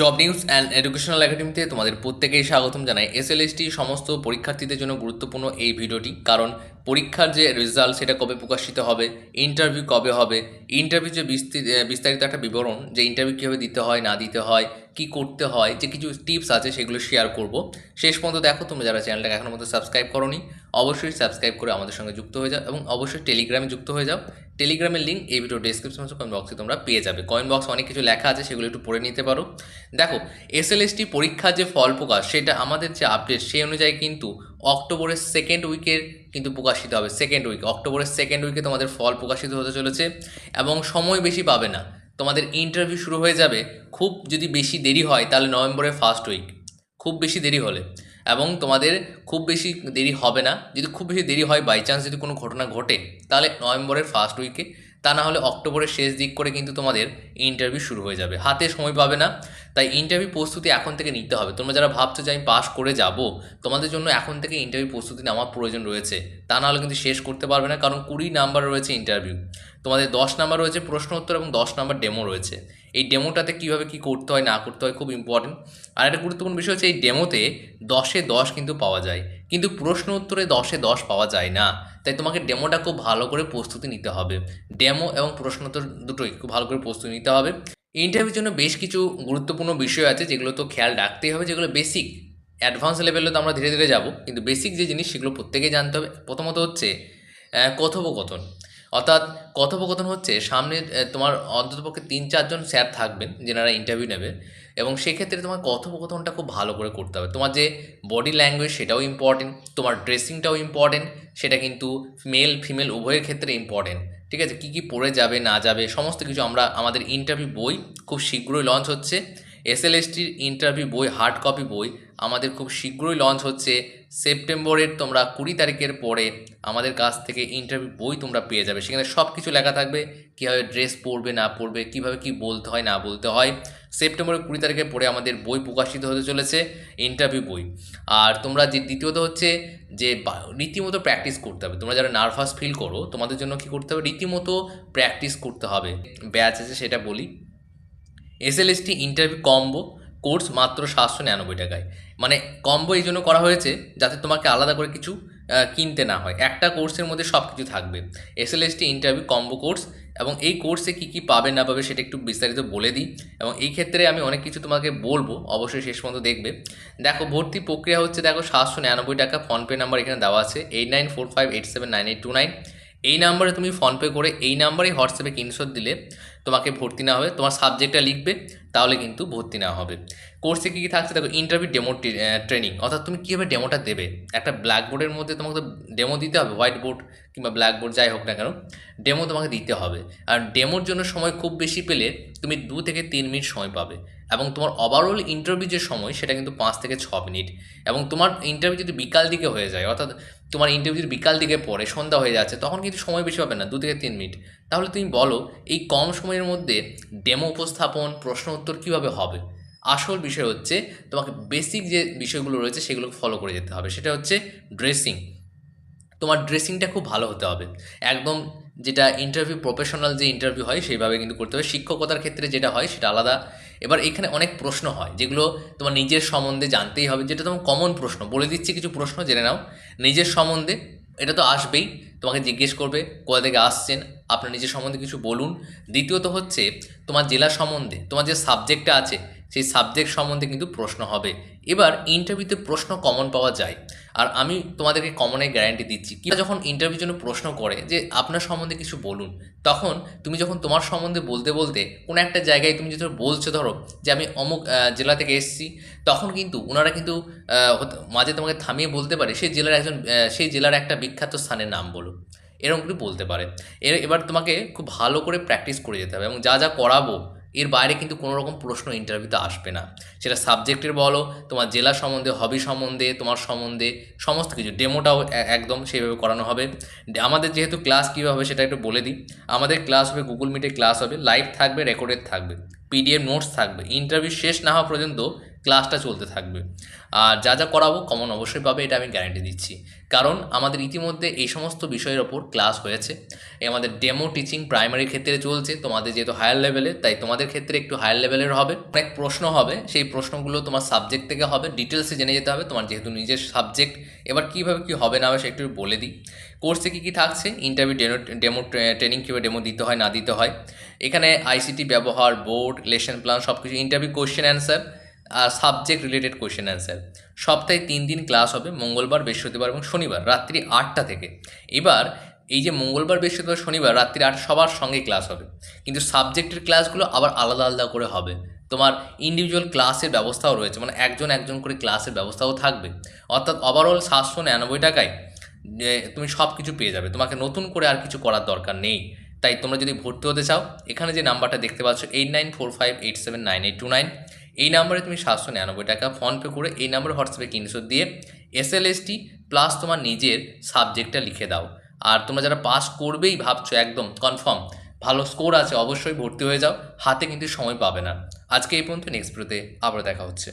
Job news and educational একাডেমিতে তোমাদের প্রত্যেকেই স্বাগতম জানাই। এসএলএসটি সমস্ত পরীক্ষার্থীদের জন্য গুরুত্বপূর্ণ এই ভিডিওটি, কারণ পরীক্ষার যে রেজাল্ট সেটা কবে প্রকাশিত হবে ইন্টারভিউ কবে হবে ইন্টারভিউ যে বিস্তি- বিস্তারিত একটা বিবরণ, যে ইন্টারভিউ কীভাবে দিতে হয়, না দিতে হয়, কি করতে হয়, যে কিছু টিপস আছে সেগুলো শেয়ার করব। শেষ পর্যন্ত দেখো, তোমরা যারা চ্যানেলটাকে এখনও মতো সাবস্ক্রাইব করোনি অবশ্যই সাবস্ক্রাইব করে আমাদের সঙ্গে যুক্ত হয়ে যাও এবং অবশ্যই টেলিগ্রামে যুক্ত হয়ে যাও। টেলিগ্রামের লিঙ্ক এই ভিডিও ডেসক্রিপশন কয়েন বক্সে তোমরা পেয়ে যাবে। কয়েন বক্স অনেক কিছু লেখা আছে, সেগুলো একটু পড়ে নিতে পারো। দেখো এসএলএসটি পরীক্ষার যে ফল প্রকাশ, সেটা আমাদের যে আপডেট সেই অনুযায়ী কিন্তু অক্টোবরের সেকেন্ড উইকের কিন্তু প্রকাশিত হবে। সেকেন্ড উইক অক্টোবরের সেকেন্ড উইকে তোমাদের ফল প্রকাশিত হতে চলেছে এবং সময় বেশি পাবে না। তোমাদের ইন্টারভিউ শুরু হয়ে যাবে। খুব যদি বেশি দেরি হয়, তাহলে নভেম্বরের ফার্স্ট উইক খুব বেশি দেরি হলে। এবং তোমাদের খুব বেশি দেরি হবে না। যদি খুব বেশি দেরি হয় বাই চান্স যদি কোনো ঘটনা ঘটে, তাহলে নভেম্বরের ফার্স্ট উইকে তা না হলে অক্টোবরের শেষ দিক করে কিন্তু তোমাদের ইন্টারভিউ শুরু হয়ে যাবে। হাতে সময় পাবে না, তাই ইন্টারভিউ প্রস্তুতি এখন থেকে নিতে হবে। তোমরা যারা ভাবছ যে আমি পাস করে যাব, তোমাদের জন্য এখন থেকে ইন্টারভিউ প্রস্তুতি নেওয়ার প্রয়োজন রয়েছে। তা না হলে কিন্তু শেষ করতে পারবে না, কারণ কুড়ি নাম্বার রয়েছে ইন্টারভিউ তোমাদের দশ নাম্বার রয়েছে প্রশ্ন উত্তর এবং দশ নাম্বার ডেমো রয়েছে। এই ডেমোটাতে কীভাবে কী করতে হয়, না করতে হয় খুব ইম্পর্টেন্ট আর একটা গুরুত্বপূর্ণ বিষয় হচ্ছে, এই ডেমোতে দশে দশ কিন্তু পাওয়া যায়। কিন্তু প্রশ্ন উত্তরে দশে দশ পাওয়া যায় না। তাই তোমাকে ডেমোটা খুব ভালো করে প্রস্তুতি নিতে হবে। ডেমো এবং প্রশ্ন উত্তর দুটোই খুব ভালো করে প্রস্তুতি নিতে হবে। ইন্টারভিউর জন্য বেশ কিছু গুরুত্বপূর্ণ বিষয় আছে, যেগুলো তো খেয়াল রাখতেই হবে, যেগুলো বেসিক অ্যাডভান্স লেভেলে তো আমরা ধীরে ধীরে যাব। কিন্তু বেসিক যে জিনিস, সেগুলো প্রত্যেকেই জানতে হবে। প্রথমত হচ্ছে কথোপকথন। অর্থাৎ কথোপকথন হচ্ছে সামনে তোমার অন্ততপক্ষে তিন, চারজন স্যার থাকবেন যেনারা ইন্টারভিউ নেবে এবং সেক্ষেত্রে তোমার কথোপকথনটা খুব ভালো করে করতে হবে। তোমার যে বডি ল্যাঙ্গুয়েজ সেটাও ইম্পর্টেন্ট তোমার ড্রেসিংটাও ইম্পর্টেন্ট সেটা কিন্তু মেল ফিমেল উভয়ের ক্ষেত্রে ইম্পর্টেন্ট ঠিক আছে? কী কী পড়ে যাবে, না যাবে, সমস্ত কিছু আমরা আমাদের ইন্টারভিউ বই খুব শীঘ্রই লঞ্চ হচ্ছে। এসএলএসটির ইন্টারভিউ বই হার্ড কপি বই আমাদের খুব শীঘ্রই লঞ্চ হচ্ছে। সেপ্টেম্বরের তোমরা কুড়ি তারিখের পরে আমাদের কাছ থেকে ইন্টারভিউ বই তোমরা পেয়ে যাবে। সেখানে সব কিছু লেখা থাকবে, কীভাবে ড্রেস পরবে, না পরবে, কীভাবে কী বলতে হয়, না বলতে হয়। সেপ্টেম্বরের কুড়ি তারিখের পরে আমাদের বই প্রকাশিত হতে চলেছে ইন্টারভিউ বই। আর তোমরা যে দ্বিতীয়ত হচ্ছে যে রীতিমতো প্র্যাকটিস করতে হবে। তোমরা যারা নার্ভাস ফিল করো, তোমাদের জন্য কী করতে হবে? রীতিমতো প্র্যাকটিস করতে হবে। ব্যাচ আছে, সেটা বলি। এসএলএসটি ইন্টারভিউ কম্বো কোর্স মাত্র সাতশো নিরানব্বই টাকায়। মানে কম্বো এই জন্য করা হয়েছে যাতে তোমাকে আলাদা করে কিছু কিনতে না হয়। একটা কোর্সের মধ্যে সব কিছু থাকবে এসএলএসটি ইন্টারভিউ কম্বো কোর্স এবং এই কোর্সে কী কী পাবে না পাবে সেটা একটু বিস্তারিত বলে দিই। এবং এই ক্ষেত্রে আমি অনেক কিছু তোমাকে বলব, অবশ্যই শেষ পর্যন্ত দেখবে। দেখো, ভর্তি প্রক্রিয়া হচ্ছে দেখো সাতশো নিরানব্বই টাকা। ফোনপে নাম্বার এখানে দেওয়া আছে eight nine four five eight seven nine eight two nine এই নাম্বারে তুমি ফোনপে করে এই নাম্বারেই হোয়াটসঅ্যাপে স্ক্রিনশট দিলে তোমাকে ভর্তি নেওয়া হবে, তোমার সাবজেক্টটা লিখবে, তাহলে কিন্তু ভর্তি নেওয়া হবে। কোর্সে কী কী থাকছে? দেখো ইন্টারভিউ ডেমো ট্রেনিং অর্থাৎ তুমি কীভাবে ডেমোটা দেবে? একটা ব্ল্যাকবোর্ডের মধ্যে তোমাকে তো ডেমো দিতে হবে হোয়াইট বোর্ড কিংবা ব্ল্যাকবোর্ড যাই হোক না কেন ডেমো তোমাকে দিতে হবে। আর ডেমোর জন্য সময় খুব বেশি পেলে তুমি দু থেকে তিন মিনিট সময় পাবে। এবং তোমার ওভারঅল ইন্টারভিউ যে সময়, সেটা কিন্তু পাঁচ থেকে ছ মিনিট। এবং তোমার ইন্টারভিউ যদি বিকাল দিকে হয়ে যায়, অর্থাৎ তোমার ইন্টারভিউ যদি বিকাল দিকে পরে সন্ধ্যা হয়ে যাচ্ছে, তখন কিন্তু সময় বেশি পাবে না, দু থেকে তিন মিনিট। তাহলে তুমি বলো, এই কম সময়ের মধ্যে ডেমো উপস্থাপন, প্রশ্ন উত্তর কীভাবে হবে? আসল বিষয় হচ্ছে, তোমাকে বেসিক যে বিষয়গুলো রয়েছে সেগুলো ফলো করে যেতে হবে। সেটা হচ্ছে ড্রেসিং তোমার ড্রেসিংটা খুব ভালো হতে হবে। একদম যেটা ইন্টারভিউ প্রফেশনাল যে ইন্টারভিউ হয়, সেইভাবে কিন্তু করতে হবে। শিক্ষকতার ক্ষেত্রে যেটা হয়, সেটা আলাদা। এবার এখানে অনেক প্রশ্ন হয়, যেগুলো তোমার নিজের সম্বন্ধে জানতেই হবে। যেটা তোমার কমন প্রশ্ন, বলে দিচ্ছি কিছু প্রশ্ন, জেনে নাও। নিজের সম্বন্ধে এটা তো আসবেই, তোমাকে জিজ্ঞেস করবে কোথা থেকে আসছেন, আপনার নিজের সম্বন্ধে কিছু বলুন। দ্বিতীয়ত হচ্ছে, তোমার জেলা সম্বন্ধে, তোমার যে সাবজেক্টটা আছে সেই সাবজেক্ট সম্বন্ধে কিন্তু প্রশ্ন হবে। এবার ইন্টারভিউতে প্রশ্ন কমন পাওয়া যায়। আর আমি তোমাদেরকে কমনের গ্যারান্টি দিচ্ছি কি যখন ইন্টারভিউর জন্য প্রশ্ন করে যে, আপনার সম্বন্ধে কিছু বলুন। তখন তুমি যখন তোমার সম্বন্ধে বলতে বলতে কোনো একটা জায়গায় তুমি যদি বলছো ধরো যে, আমি অমুক জেলা থেকে এসেছি। তখন কিন্তু ওনারা কিন্তু মাঝে তোমাকে থামিয়ে বলতে পারে, সেই জেলার একজন সেই জেলার একটা বিখ্যাত স্থানের নাম বলো এরকম করে বলতে পারে। এর, এবার তোমাকে খুব ভালো করে প্র্যাকটিস করে যেতে হবে এবং যা যা করাবো এর বাইরে কিন্তু কোনো রকম প্রশ্ন ইন্টারভিউতে আসবে না। সেটা সাবজেক্টের বলো, তোমার জেলা সম্বন্ধে হবি সম্বন্ধে, তোমার সম্বন্ধে, সমস্ত কিছু। ডেমোটাও একদম সেইভাবে করানো হবে। আমাদের যেহেতু ক্লাস কীভাবে হবে সেটা একটু বলে দিই। আমাদের ক্লাস হবে গুগল মিটে ক্লাস হবে। লাইভ থাকবে রেকর্ডেড থাকবে। পিডিএফ নোটস থাকবে। ইন্টারভিউ শেষ না হওয়া পর্যন্ত ক্লাসটা চলতে থাকবে। আর যা যা করাবো কমন অবশ্যই পাবে, এটা আমি গ্যারান্টি দিচ্ছি। কারণ আমাদের ইতিমধ্যে এই সমস্ত বিষয়ের ওপর ক্লাস হয়েছে। আমাদের ডেমো টিচিং প্রাইমারি ক্ষেত্রে চলছে, তোমাদের যেহেতু হায়ার লেভেলে তাই তোমাদের ক্ষেত্রে একটু হায়ার লেভেলের হবে। অনেক প্রশ্ন হবে, সেই প্রশ্নগুলো তোমার সাবজেক্ট থেকে হবে ডিটেলসে জেনে যেতে হবে, তোমার যেহেতু নিজের সাবজেক্ট এবার কীভাবে কী হবে না হবে সেটা একটু বলে দিই। কোর্সে কী কী থাকছে? ইন্টারভিউ ডেমো ডেমো ট্রেনিং কীভাবে ডেমো দিতে হয়, না দিতে হয়। এখানে আইসিটি ব্যবহার বোর্ড লেসন প্ল্যান সব কিছু interview question answer subject related question answer সপ্তাহে তিন দিন ক্লাস হবে মঙ্গলবার, বৃহস্পতিবার এবং শনিবার, রাত্রি আটটা থেকে। এবার এই যে মঙ্গলবার, বৃহস্পতিবার, শনিবার, রাত্রি আট সবার সঙ্গে ক্লাস হবে। কিন্তু সাবজেক্টের ক্লাসগুলো আবার আলাদা আলাদা করে হবে। তোমার ইন্ডিভিজুয়াল ক্লাসের ব্যবস্থাও রয়েছে মানে একজন একজন করে ক্লাসের ব্যবস্থাও থাকবে। অর্থাৎ ওভারঅল সাতশো নিরানব্বই টাকায় তুমি সব কিছু পেয়ে যাবে। তোমাকে নতুন করে আর কিছু করার দরকার নেই। তাই তোমরা যদি ভর্তি হতে চাও, এখানে যে নাম্বারটা দেখতে পাচ্ছ eight nine four five eight seven nine eight two nine এই নাম্বারে তুমি সাতশো নিরানব্বই টাকা ফোনপে করে এই নাম্বারে হোয়াটসঅ্যাপে কিনশো দিয়ে এস এল এসটি প্লাস তোমার নিজের সাবজেক্টটা লিখে দাও। আর তোমরা যারা পাস করবেই ভাবছ একদম কনফার্ম ভালো স্কোর আছে অবশ্যই ভর্তি হয়ে যাও, হাতে কিন্তু সময় পাবে না। আজকে এই পর্যন্ত নেক্সট ভিডিওতে আবার দেখা হচ্ছে।